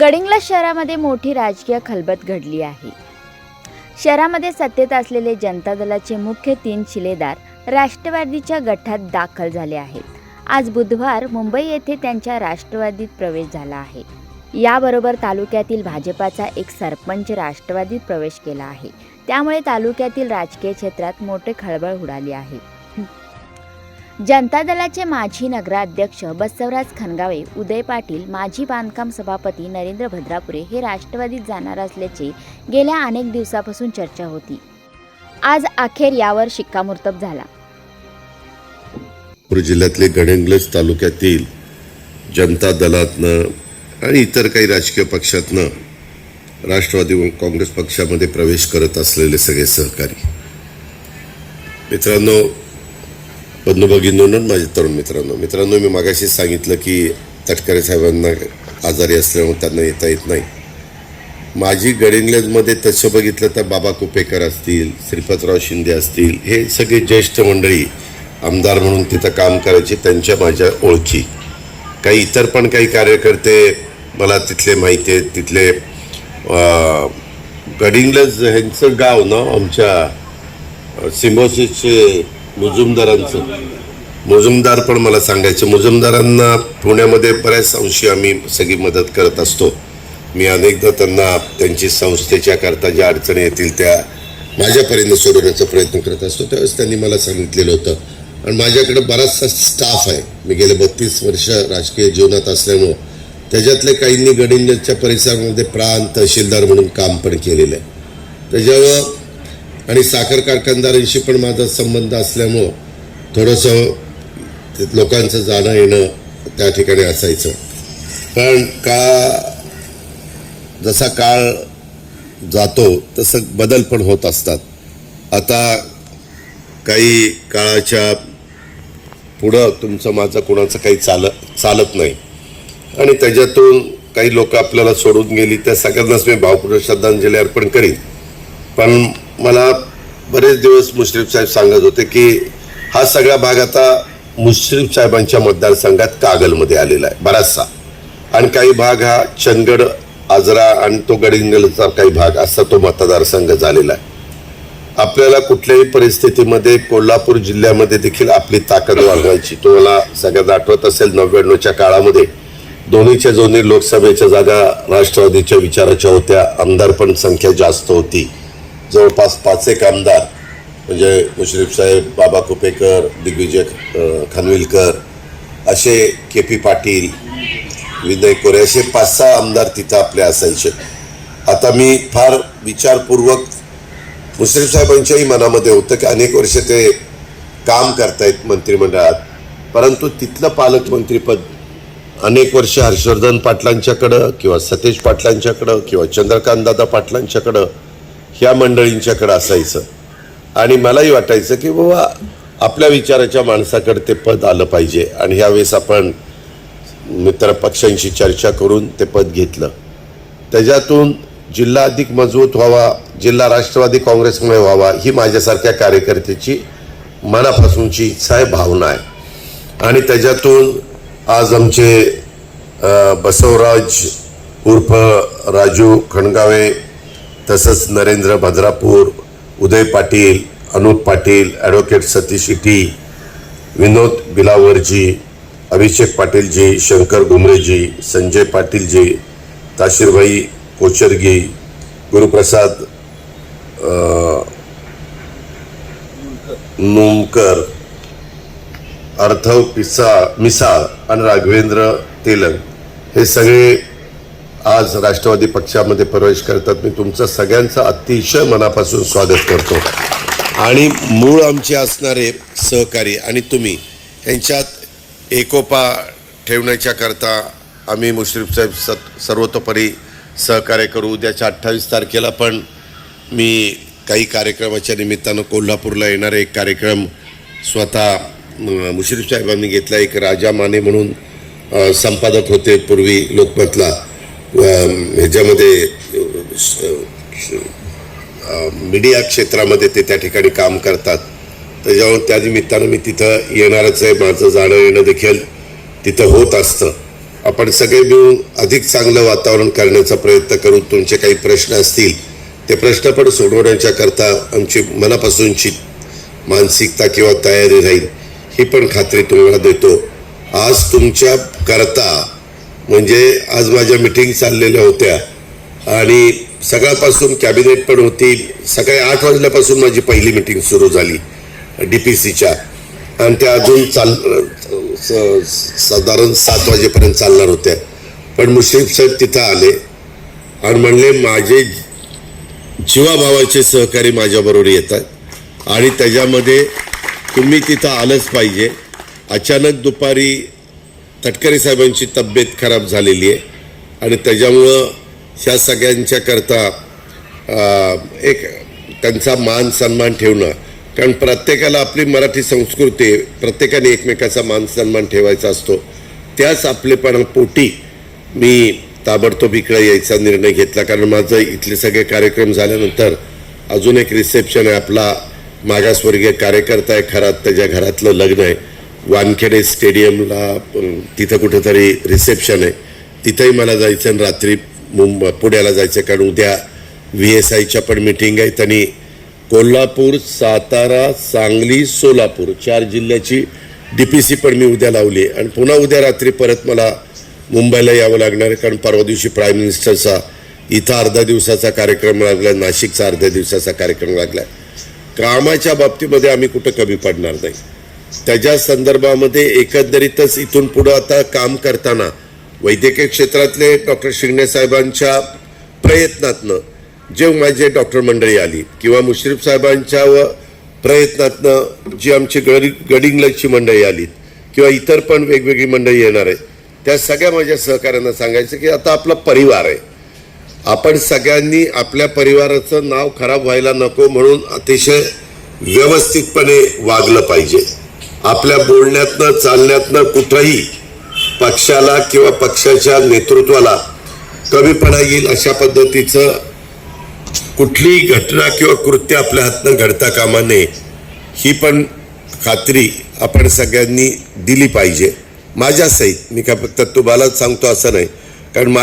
गडिंग्लज शहरामध्ये मोठी राजकीय खलबत घडली आहे. शहरामध्ये सत्तेत असलेले जनता दलाचे मुख्य तीन शिलेदार राष्ट्रवादीच्या गटात दाखल झाले आहेत. आज बुधवार मुंबई येथे त्यांच्या राष्ट्रवादीत प्रवेश झाला आहे. याबरोबर तालुक्यातील भाजपाचा एक सरपंच राष्ट्रवादीत प्रवेश केला आहे. त्यामुळे तालुक्यातील राजकीय क्षेत्रात मोठे खळबळ उडाली आहे. जनता दलाचे माजी नगराध्यक्ष बसवराज खनगावे उदय पाटील माजी बांधकाम सभापती नरेंद्र भद्रापुरे हे राष्ट्रवादीत जाणार असल्याचे गेल्या अनेक दिवसापासून चर्चा होती. आज अखेर यावर शिक्कामोर्तब झाला. जिल्ह्यातले गडहिंग्लज तालुक्यातील जनता दलातनं आणि इतर काही राजकीय पक्षातनं राष्ट्रवादी व काँग्रेस पक्षामध्ये प्रवेश करत असलेले सगळे सहकारी. मित्रांनो बंधू भगिनींनो माझ्या तरुण मित्रांनो. मित्रांनो मी मागाशी सांगितलं की तटकरे साहेबांना आजारी असल्यामुळे त्यांना येता येत नाही. माझी गडिंग्लजमध्ये तसं बघितलं तर बाबा कुपेकर असतील श्रीपतराव शिंदे असतील हे सगळे ज्येष्ठ मंडळी आमदार म्हणून तिथं काम करायचे त्यांच्या माझ्या ओळखी. काही इतर पण काही कार्यकर्ते मला तिथले माहिती आहेत तिथले गडिंग्लज ह्यांचं गाव ना आमच्या सिम्बोसिसचे मुजुमदारांचं. मुजुमदार पण मला सांगायचं. मुजुमदारांना पुण्यामध्ये बऱ्याच अंशी आम्ही सगळी मदत करत असतो. मी अनेकदा त्यांना त्यांची संस्थेच्या करता ज्या अडचणी येतील त्या माझ्यापर्यंत सोडवण्याचा प्रयत्न करत असतो. त्यावेळेस त्यांनी मला सांगितलेलं होतं. आणि माझ्याकडे बराचसा स्टाफ आहे. मी गेले बत्तीस वर्ष राजकीय जीवनात असल्यामुळं त्याच्यातले काहींनी गडिंगच्या परिसरामध्ये प्रांत तहसीलदार म्हणून काम पण केलेलं आहे. त्याच्यावर आणि साखर कारखानदारांशी पण माझा संबंध असल्यामुळं थोडंसं ते लोकांचं जाणं येणं त्या ठिकाणी असायचं. पण का जसा काळ जातो तसं बदल पण होत असतात. आता काही काळाच्या पुढं तुमचं माझं कोणाचं काही चाल चालत नाही. आणि त्याच्यातून काही लोक आपल्याला सोडून गेली त्या सगळ्यांनाच मी भावपूर्ण श्रद्धांजली अर्पण करीन. पण मला बरेच दिवस मुश्रीफ साहेब सांगत होते की हा सगळा भाग आता मुश्रीफ साहेबांच्या मतदारसंघात कागलमध्ये आलेला आहे बराचसा. आणि काही भाग हा चंदगड आजरा आणि तो गडिंगलचा काही भाग असा तो मतदारसंघ झालेला आहे. आपल्याला कुठल्याही परिस्थितीमध्ये कोल्हापूर जिल्ह्यामध्ये देखील आपली ताकद वाढवायची. तुम्हाला सगळ्यात आठवत असेल नव्याण्णवच्या काळामध्ये दोन्हीच्या दोन्ही लोकसभेच्या जागा राष्ट्रवादीच्या विचाराच्या होत्या. आमदार पण संख्या जास्त होती. जवळपास पाच एक आमदार म्हणजे मुश्रीफ साहेब बाबा कुपेकर दिग्विजय खानविलकर असे के पी पाटील विनय कोरे असे पाच सहा आमदार तिथं आपले असायचे. आता मी फार विचारपूर्वक मुश्रीफ साहेबांच्याही मनामध्ये होतं की अनेक वर्ष ते काम करतायत मंत्रिमंडळात परंतु तिथलं पालकमंत्रीपद अनेक वर्ष हर्षवर्धन पाटलांच्याकडं किंवा सतेज पाटलांच्याकडं किंवा चंद्रकांतदादा पाटलांच्याकडं ह्या मंडळींच्याकडं असायचं. आणि मलाही वाटायचं की बाबा आपल्या विचाराच्या माणसाकडे ते पद आलं पाहिजे. आणि ह्यावेळेस आपण मित्र पक्षांशी चर्चा करून ते पद घेतलं. त्याच्यातून जिल्हा अधिक मजबूत व्हावा जिल्हा राष्ट्रवादी काँग्रेसमुळे व्हावा ही माझ्यासारख्या कार्यकर्त्याची मनापासूनची इच्छा आहे भावना आहे. आणि त्याच्यातून आज आमचे बसवराज उर्फ राजू खणगावे तसंच नरेंद्र भद्रापूर उदय पाटील अनुप पाटील ॲडव्होकेट सतीश इटी विनोद बिलावरजी अभिषेक पाटीलजी शंकर घुमरेजी संजय पाटीलजी ताशीरभाई कोचरगी गुरुप्रसाद अ, नुमकर अर्थव पिसा मिसाळ आणि राघवेंद्र तेलंग. हे सगळे आज राष्ट्रवादी पक्षामध्ये प्रवेश करतात. मी तुमचं सगळ्यांचं अतिशय मनापासून स्वागत करतो. आणि मूळ आमचे असणारे सहकारी आणि तुम्ही यांच्यात एकोपा ठेवण्याच्या करता आम्ही मुश्रीफ साहेब सत सर्वतोपरी सहकार्य करू. उद्याच्या अठ्ठावीस तारखेला पण मी काही कार्यक्रमाच्या निमित्तानं कोल्हापूरला येणारे एक कार्यक्रम स्वतः मुश्रीफ साहेबांनी घेतला. एक राजा माने म्हणून संपादक होते पूर्वी लोकमतला. ह्याच्यामध्ये श- मीडिया क्षेत्रामध्ये ते त्या ठिकाणी काम करतात. त्याच्यामुळे त्या निमित्तानं मी तिथं येणारच आहे. माझं जाणं येणं देखील तिथं होत असतं. आपण सगळे मिळून अधिक चांगलं वातावरण करण्याचा प्रयत्न करू तुमचे काही प्रश्न असतील ते प्रश्न पण सोडवण्याच्या करता आमची मनापासूनची मानसिकता किंवा तयारी राहील ही पण खात्री तुम्हाला देतो. आज तुमच्या करता म्हणजे आज माझ्या मिटिंग चाललेल्या होत्या. आणि सकाळपासून कॅबिनेट पण होती. सकाळी आठ वाजल्यापासून माझी पहिली मिटिंग सुरू झाली डी पी सीच्या आणि त्या अजून चाल स- साधारण सात वाजेपर्यंत चालणार होत्या. पण मुश्रीफ साहेब तिथं आले आणि म्हणले माझे जीवाभावाचे सहकारी माझ्याबरोबर येतात आणि त्याच्यामध्ये तुम्ही तिथं आलंच पाहिजे. अचानक दुपारी तटकरे साहेबांची तब्येत खराब झालेली आहे. आणि त्याच्यामुळं ह्या सगळ्यांच्याकरता एक त्यांचा मान सन्मान ठेवणं. कारण प्रत्येकाला आपली मराठी संस्कृती प्रत्येकाने एकमेकाचा मान सन्मान ठेवायचा असतो. त्याच आपलेपणा पोटी मी ताबडतोब इकडे यायचा निर्णय घेतला. कारण माझं इथले सगळे कार्यक्रम झाल्यानंतर अजून एक रिसेप्शन आहे. आपला मागासवर्गीय कार्यकर्ता आहे खरात त्याच्या घरातलं लग्न आहे. वानखेडे स्टेडियमला तिथं कुठेतरी रिसेप्शन आहे. तिथंही मला जायचं आणि रात्री मुंबई पुण्याला जायचं आहे. कारण उद्या व्ही एस आयच्या पण मिटिंग आहे. त्यांनी कोल्हापूर सातारा सांगली सोलापूर चार जिल्ह्याची डी पी सी पण मी उद्या लावली आहे. आणि पुन्हा उद्या रात्री परत मला मुंबईला यावं लागणार आहे. कारण परवा दिवशी प्राईम मिनिस्टरचा इथं अर्धा दिवसाचा कार्यक्रम लागला नाशिकचा अर्ध्या दिवसाचा कार्यक्रम लागला कामाच्या बाबतीमध्ये आम्ही कुठं कमी पडणार नाही. त्याच्या संदर्भामध्ये एकंदरीतच इथून पुढं आता काम करताना वैद्यकीय क्षेत्रातले डॉक्टर शिंगणे साहेबांच्या प्रयत्नातनं जे माझे डॉक्टर मंडळी आली किंवा मुश्रीफ साहेबांच्या व प्रयत्नातनं जी आमची गडी गडिंगलची मंडळी आली किंवा इतर पण वेगवेगळी मंडळी येणार आहे त्या सगळ्या माझ्या सहकाऱ्यांना सांगायचं की आता आपला परिवार आहे. आपण सगळ्यांनी आपल्या परिवाराचं नाव खराब व्हायला नको म्हणून अतिशय व्यवस्थितपणे वागलं पाहिजे. आपल्या बोलण्यातनं चालण्यातनं कुठंही पक्षाला किंवा पक्षाच्या नेतृत्वाला कमीपणा येईल अशा पद्धतीचं कुठलीही घटना किंवा कृत्य आपल्या हातनं घडता कामा नये ही पण खात्री आपण सगळ्यांनी दिली पाहिजे. माझ्यासहित मी काय फक्त तुम्हालाच सांगतो असं नाही कारण माझ्या